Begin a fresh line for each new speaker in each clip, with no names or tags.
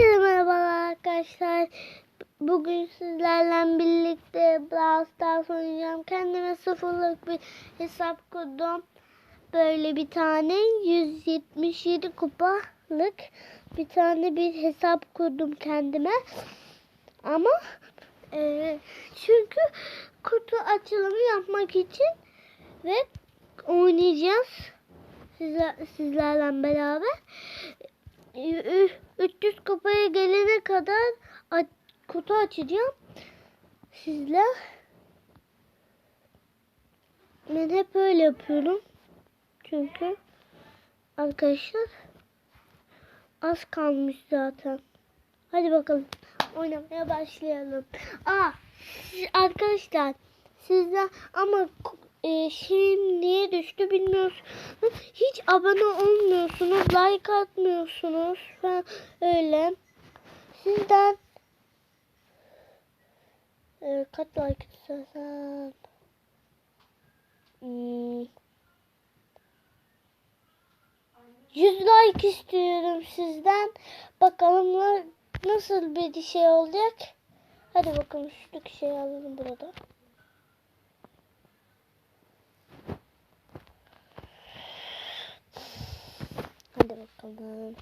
Herkese merhabalar arkadaşlar. Bugün sizlerle birlikte Brawl Stars oynayacağım. Kendime sıfırlık bir hesap kurdum. Böyle bir tane 177 kupalık bir tane bir hesap kurdum kendime. Ama e, çünkü kutu açılımı yapmak için ve oynayacağız sizler, sizlerle beraber. Ü- ü- 300 kupaya gelene kadar kutu açacağım. Sizler. Ben hep öyle yapıyorum. Çünkü arkadaşlar az kalmış zaten. Hadi bakalım oynamaya başlayalım. Aa arkadaşlar sizler ama e, şeyim niye düştü bilmiyorsunuz. Hiç abone olmuyorsunuz, like atmıyorsunuz falan öyle. Sizden e, kaç like istersen hmm, 100 like istiyorum sizden. Bakalım na- nasıl bir şey olacak. Hadi bakalım şuradaki şeyi alalım burada. Bakalım.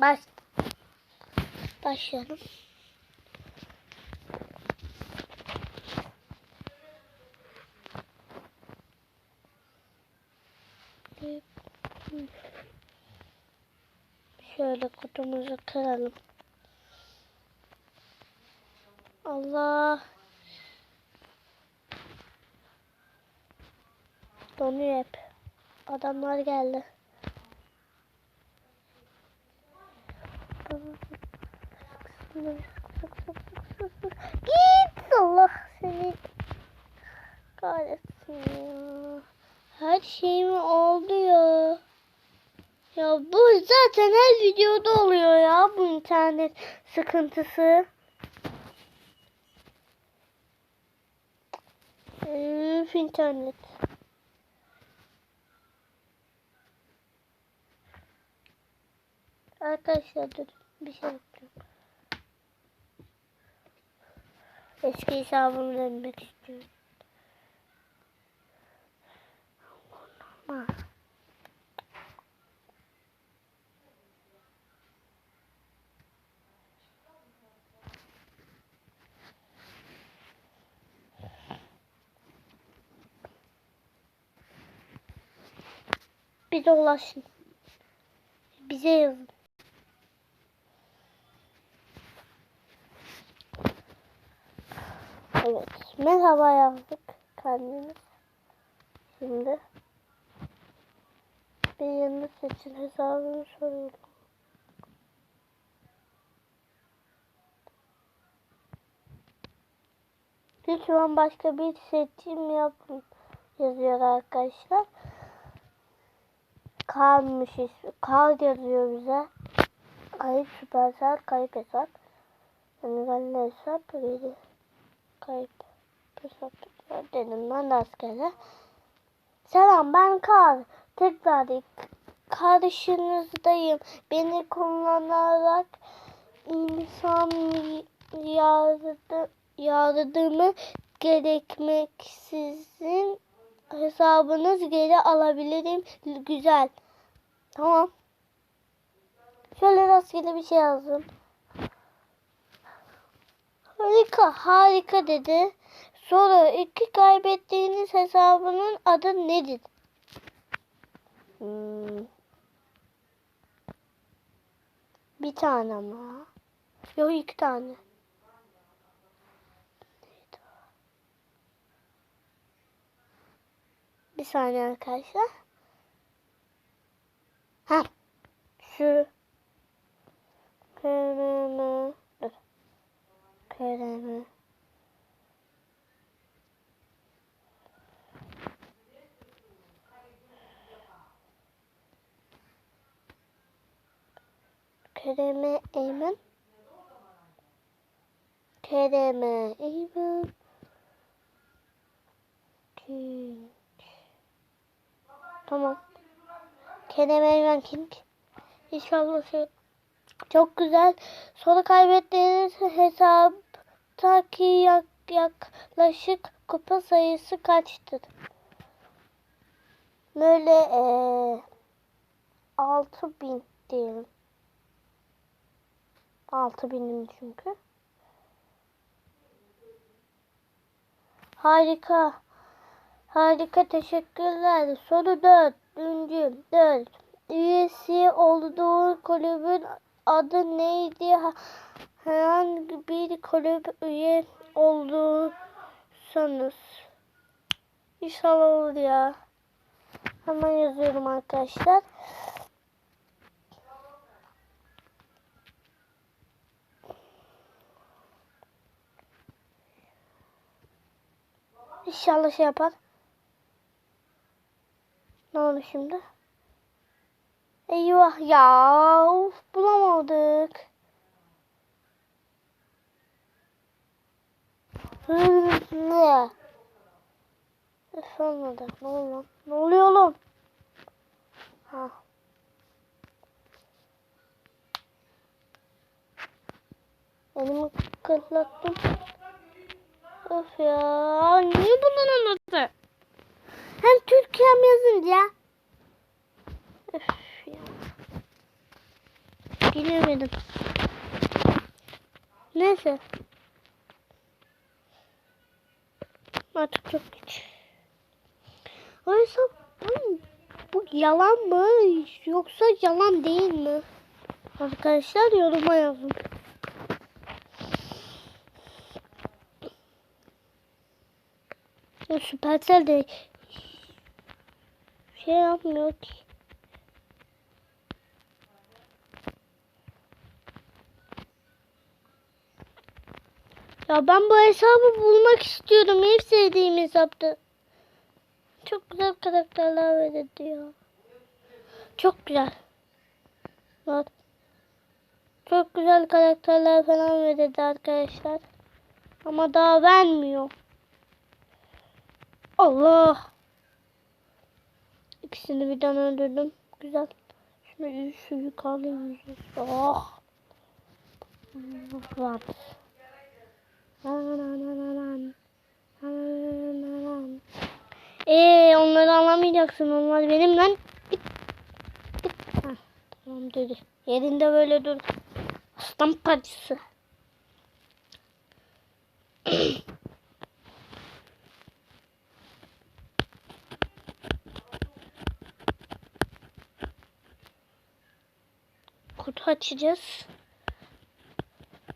Baş. Başlayalım. Şöyle kutumuzu kıralım. Allah. Donuyor hep. Adamlar geldi. Git Allah seni kahretsin ya. Her şeyim oldu ya. Ya bu zaten her videoda oluyor ya bu internet sıkıntısı. Üf internet. Arkadaşlar dur bir şey yapıyorum. Eski hesabımı dönmek istiyorum. Bize ulaşın. Bize yazın. Evet. Merhaba yazdık kendimiz. Şimdi bir yeni seçin hesabını soruyorum. Lütfen başka bir seçim yapın yazıyor arkadaşlar. Kalmış ismi. Kal yazıyor bize. Kayıp süpersel kayıp hesap. Yani ben ne hesap böyle kayıp hesap dedim ben de askere. Selam ben Kar. Tekrar karşınızdayım. Beni kullanarak insan yardı, yardımı gerekmeksizin hesabınız geri alabilirim. Güzel. Tamam. Şöyle rastgele bir şey yazdım. Harika, harika dedi. Soru iki kaybettiğiniz hesabının adı nedir? Hmm. Bir tane ama. Yok iki tane. Bir saniye arkadaşlar. Ha. Şu. Kremi. Dur. Kremi. Kereme Eymen. Kereme Eymen. King. Tamam. Kenemen King. İnşallah şey. Çok güzel. Sonra kaybettiğiniz hesaptaki yak, yaklaşık kupa sayısı kaçtır? Böyle ee, 6000 diyelim. 6000'im çünkü. Harika. Harika teşekkürler. Soru 4. Üncü 4. Üyesi olduğu kulübün adı neydi? Ha- Herhangi bir kulüp üye olduğunuz. İnşallah olur ya. Hemen yazıyorum arkadaşlar. İnşallah şey yapar. Ne oldu şimdi? Eyvah ya. Of, bulamadık. Ne? Üf olmadı. Ne oluyor? Ne oluyor oğlum? Ha. Elimi kırlattım. Of ya. Niye bundan anlattı? Hem Türkiye'm yazınca. Öf ya. Bilemedim. Neyse. Artık çok geç. Oysa bu, bu yalan mı yoksa yalan değil mi? Arkadaşlar yoruma yazın. Ya Süpersel de şey yapmıyor ki. Ya ben bu hesabı bulmak istiyorum. En sevdiğim hesaptı. Çok güzel karakterler verildi ya. Çok güzel. Bak. Çok güzel karakterler falan verildi arkadaşlar. Ama daha vermiyor. Allah. İkisini birden öldürdüm. Güzel. Şunu şu yukarıya Oh. Rahat. Eee onları anlamayacaksın. Onlar benim lan. Git. Git. Tamam dedi. Yerinde böyle dur. Aslan parçası. Kutu açacağız.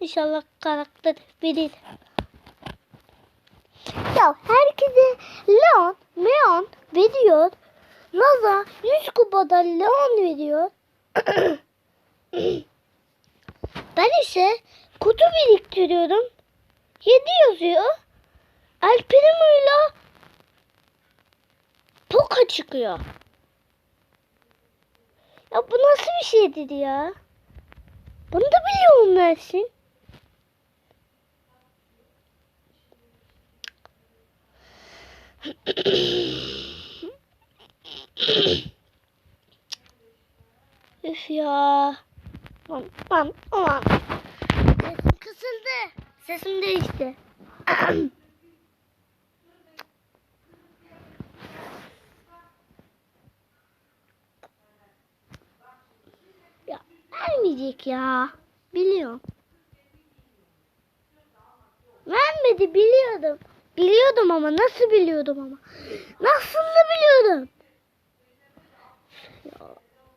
İnşallah karakter bilir. Ya herkese Leon, Leon veriyor. Naza 100 kupada Leon veriyor. ben ise kutu biriktiriyorum. 7 yazıyor. El Primo'yla Poka çıkıyor. Ya bu nasıl bir şeydir ya? Bunu da biliyorum Mersin. Üf ya. Lan lan lan. Sesim kısıldı. Sesim değişti. ya vermeyecek ya. Biliyorum. Vermedi biliyordum. Biliyordum ama nasıl biliyordum ama. Nasıl da biliyordum. Ya,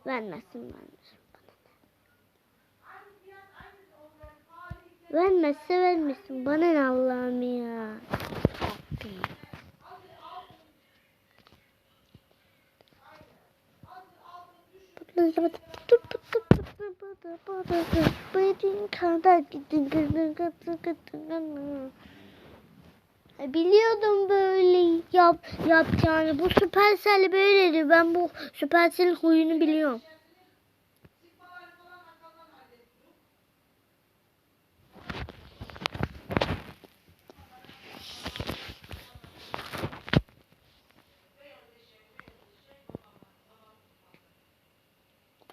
vermesin vermesin. Vermezse vermesin. Bana ne Allah'ım ya. Biliyordum böyle yap yapacağını. Bu Supercell böyleydi. Ben bu Supercell'in huyunu biliyorum.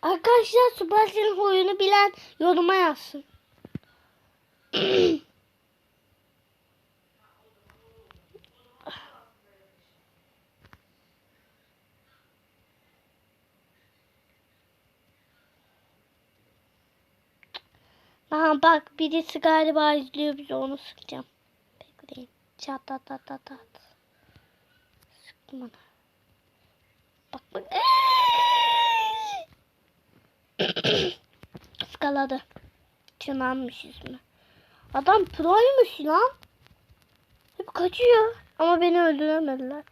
Arkadaşlar Supercell'in oyunu bilen yoruma yazsın. Aha bak birisi galiba izliyor bizi onu sıkacağım. Bekleyin. Çat tat tat tat tat. Sıktım onu. Bak bak. Iskaladı. Çınanmış ismi. Adam proymuş lan. Hep kaçıyor. Ama beni öldüremediler.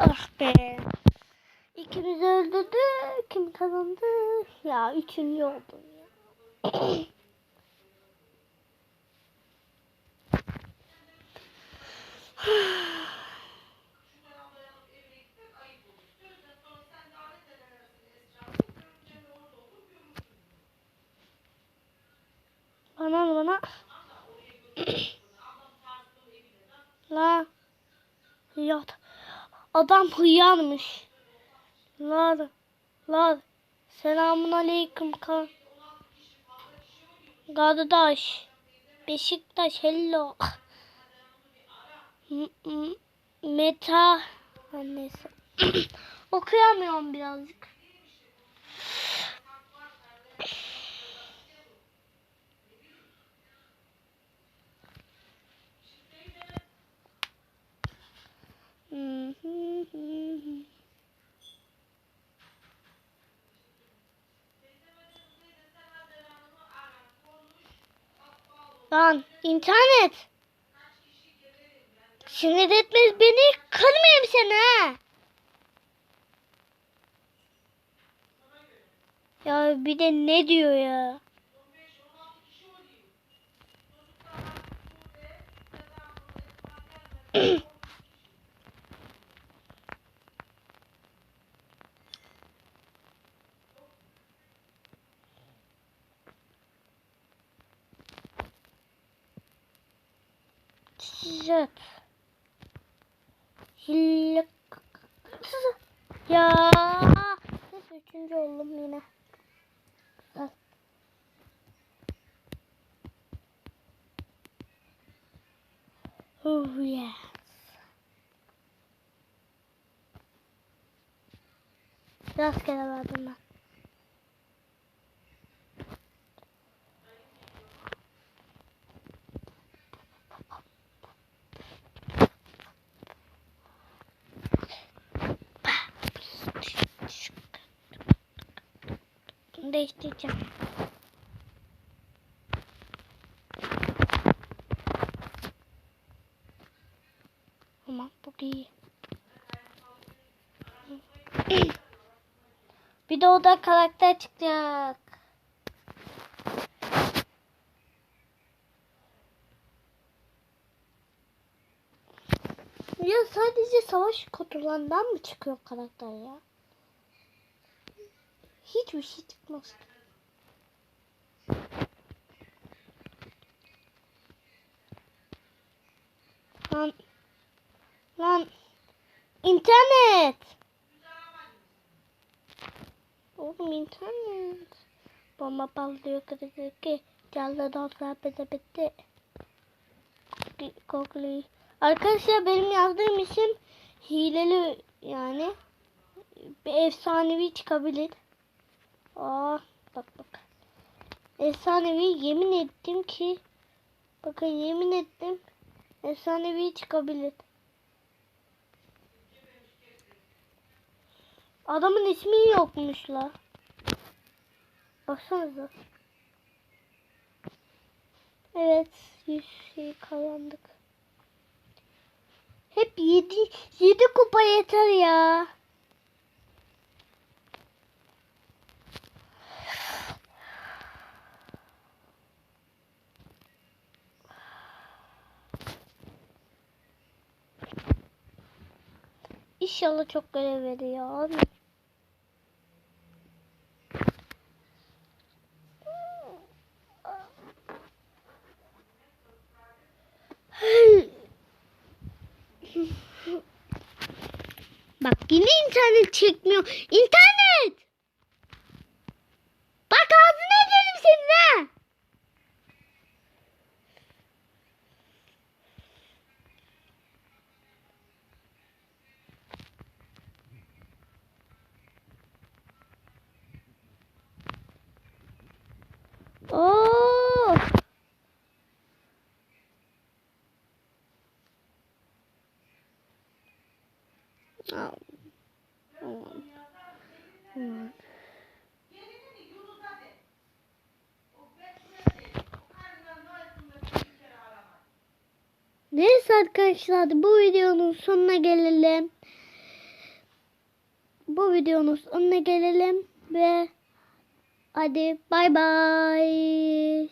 Ah be. İkimiz öldürdü. Kim kazandı? Ya üçüncü oldum ya. Bana bana. La. Hıyat. Adam hıyarmış. La. La. Selamun aleyküm kan. Kardeş. Beşiktaş hello. M- Meta. Neyse. Okuyamıyorum birazcık. Lan internet. Sinir etmez beni. Kırmayayım seni ha. Ya bir de ne diyor ya? Zıt. Hillik. Ya. Üçüncü oldum yine. Al. Oh yes. Rastgele verdim ben. Bunu değiştireceğim. Tamam bu iyi. Bir de o da karakter çıkacak. Ya sadece savaş kutularından mı çıkıyor karakter ya? Hiçbir şey çıkmaz. Lan. Lan. İnternet. Oğlum internet. Bomba patlıyor kırık ki. Canlı dostlar bitti bitti. Google. Arkadaşlar benim yazdığım isim hileli yani. Bir efsanevi çıkabilir. Aa bak bak. Efsanevi yemin ettim ki bakın yemin ettim efsanevi çıkabilir. Adamın ismi yokmuş la. Baksanıza. Evet, yüz şey kazandık. Hep yedi, yedi kupa yeter ya. İnşallah çok görev veriyor abi. Bak yine internet çekmiyor. İnternet Aman. Aman. Neyse arkadaşlar bu videonun sonuna gelelim. Bu videonun sonuna gelelim ve hadi bay bay.